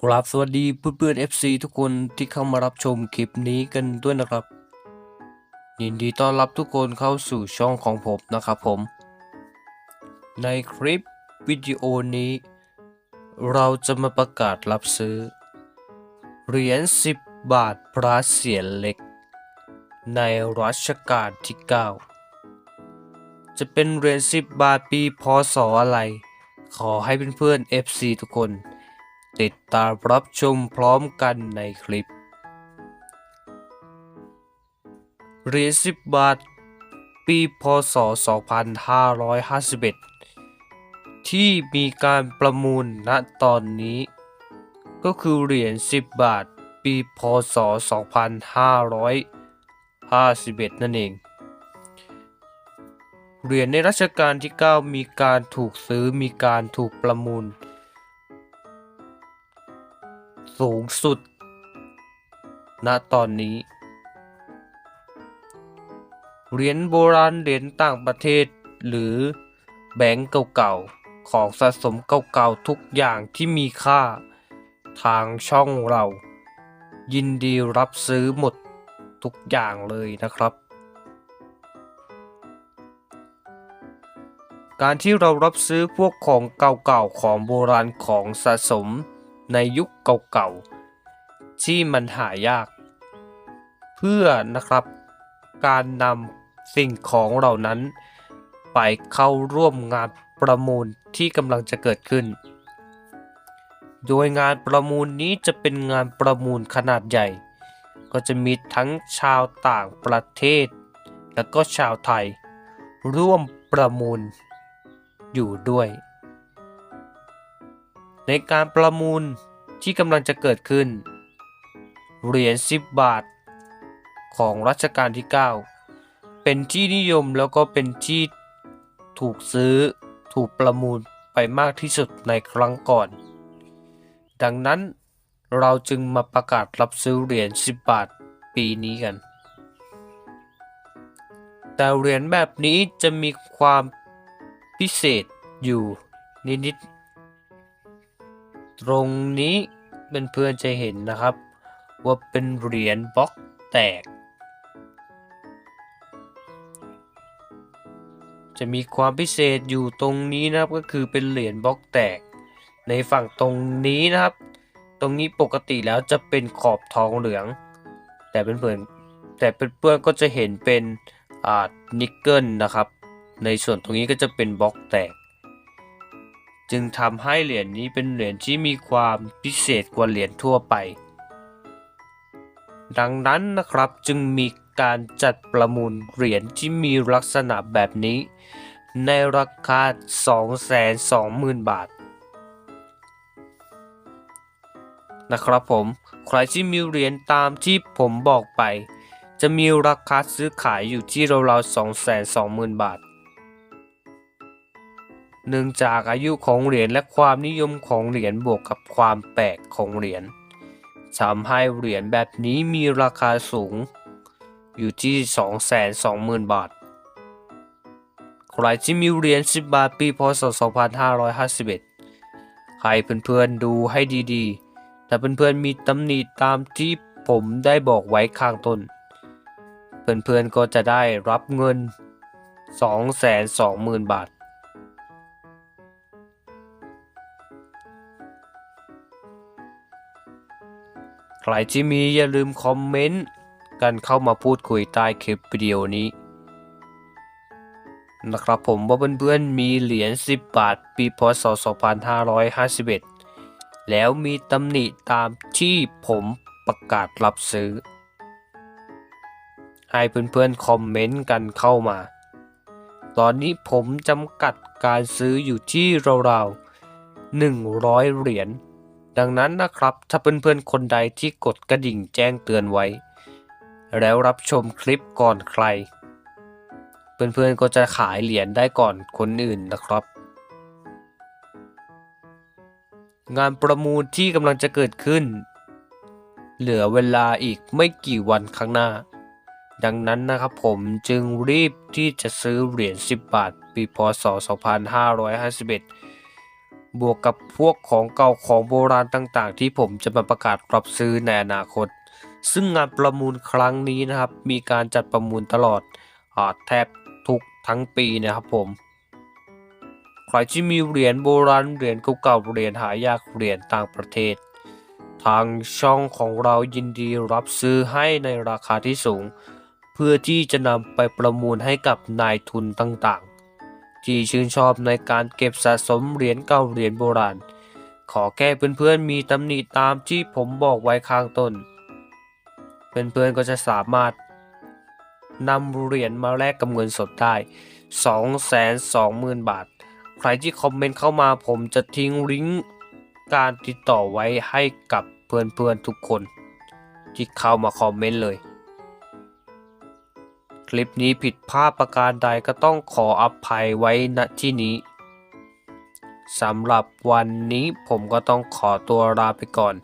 กราบสวัสดีเพื่อนๆ FC ทุกคนที่เข้ามารับชมคลิปนี้กันด้วยนะครับ ยินดีต้อนรับทุกคนเข้าสู่ช่องของผมนะครับผม ในคลิปวิดีโอนี้ เราจะมาประกาศรับซื้อ เหรียญ 10 บาทพระเสียรเล็ก ในรัชกาลที่ 9 จะเป็นเหรียญ 10 บาทปีพศอะไร ขอให้เพื่อนๆ FC ทุกคน ติดตามรับชมพร้อมกันในคลิปเหรียญ10 บาท ปีพศ 2551 ที่มีการประมูลณตอนนี้ ก็คือเหรียญ10 บาท ปีพศ 2551 นั่นเอง เหรียญในรัชกาลที่ 9 มีการถูกซื้อมีการถูกประมูล สูงสุด ณตอนนี้ เหรียญโบราณเหรียญต่างประเทศ หรือแบงก์เก่าๆ ของสะสมเก่าๆ ทุกอย่างที่มีค่า ทางช่องเรา ยินดีรับซื้อหมดทุกอย่างเลยนะครับ การที่เรารับซื้อพวกของเก่าๆ ของโบราณของสะสม ในยุคเก่าๆ ที่มันหายาก เพื่อนะครับการนำสิ่งของเหล่านั้น ไปเข้าร่วมงานประมูลที่กำลังจะเกิดขึ้น โดยงานประมูลนี้จะเป็นงานประมูลขนาดใหญ่ ก็จะมีทั้งชาวต่างประเทศ และก็ชาวไทย ร่วมประมูลอยู่ด้วย ในการประมูลที่กำลังจะเกิดขึ้น เหรียญ 10 บาท ของรัชกาลที่ 9 เป็นที่นิยมแล้วก็เป็นที่ถูกซื้อถูกประมูลไปมากที่สุดในครั้งก่อน ดังนั้นเราจึงมาประกาศรับซื้อเหรียญ 10 บาทปีนี้กัน แต่เหรียญแบบนี้จะมีความพิเศษอยู่นิดๆ ตรงนี้เป็นเพื่อนๆจะเห็นนะครับ ว่าเป็นเหรียญบล็อกแตก จะมีความพิเศษอยู่ตรงนี้นะครับก็คือเป็นเหรียญบล็อกแตก ในฝั่งตรงนี้นะครับ ตรงนี้ปกติแล้วจะเป็นขอบทองเหลือง แต่เป็นเพื่อนแต่เป็นเพื่อนก็จะเห็นเป็นนิกเกิลนะครับ ในส่วนตรงนี้ก็จะเป็นบล็อกแตก จึงทำให้เหรียญนี้เป็นเหรียญที่มีความพิเศษกว่าเหรียญทั่วไป ดังนั้นนะครับจึงมีการจัดประมูลเหรียญที่มีลักษณะแบบนี้ ในราคา 220,000 บาท นะครับผม ใครที่มีเหรียญตามที่ผมบอกไป จะมีราคาซื้อขายอยู่ที่ราวๆ220,000 บาท เนื่องจากอายุของเหรียญและความนิยมของเหรียญบวกกับความแปลกของเหรียญทำให้เหรียญแบบนี้มีราคาสูง อยู่ที่ 220,000 บาท ใครที่มีเหรียญ 10 บาทปีพศ 2551 ให้เพื่อนๆดูให้ดีๆแต่เพื่อนๆมีตำหนิตามที่ผมได้บอกไว้ข้างต้น เพื่อนๆก็จะได้รับเงิน 220,000 บาท ใครที่มีอย่าลืมคอมเมนต์กันเข้ามาพูดคุยใต้คลิปวิดีโอนี้ นะครับผมว่าเพื่อนๆมีเหรียญ 10 บาท ปีพศ 2551 แล้วมีตำหนิตามที่ผมประกาศรับซื้อ ให้เพื่อนๆคอมเมนต์กันเข้ามา ตอนนี้ผมจำกัดการซื้ออยู่ที่ราวๆ100 เหรียญ ดังนั้นนะครับ ถ้าเพื่อนๆคนใดที่กดกระดิ่งแจ้งเตือนไว้ แล้วรับชมคลิปก่อนใคร เพื่อนๆก็จะขายเหรียญได้ก่อนคนอื่นนะครับ งานประมูลที่กำลังจะเกิดขึ้น เหลือเวลาอีกไม่กี่วันข้างหน้า ดังนั้นนะครับผมจึงรีบที่จะซื้อเหรียญ 10 บาท ปีพศ 2551 บวกกับพวกของเก่าของโบราณต่างๆ ที่ผมจะมาประกาศรับซื้อในอนาคต ซึ่งงานประมูลครั้งนี้นะครับ มีการจัดประมูลตลอดอแทบทุกทั้งปีนะครับผม ใครที่มีเหรียญโบราณเหรียญเก่าเหรียญหายากเหรียญต่างประเทศ ทางช่องของเรายินดีรับซื้อให้ในราคาที่สูง เพื่อที่จะนำไปประมูลให้กับนายทุนต่างๆ ที่ชื่นชอบในการเก็บสะสมเหรียญเก่าเหรียญโบราณ ขอแค่เพื่อนๆมีตำหนิตามที่ผมบอกไว้ข้างต้น เพื่อนๆก็จะสามารถนำเหรียญมาแลกกับเงินสดได้ 220,000 บาท ใครที่คอมเมนต์เข้ามาผมจะทิ้งลิงก์การติดต่อไว้ให้กับเพื่อนๆทุกคน ที่เข้ามาคอมเมนต์เลย ลิปนี้ผิดพลาดประการใดก็ต้องขออภัยไว้ณที่นี้สำหรับวันนี้ผมก็ต้องขอตัวลาไปก่อน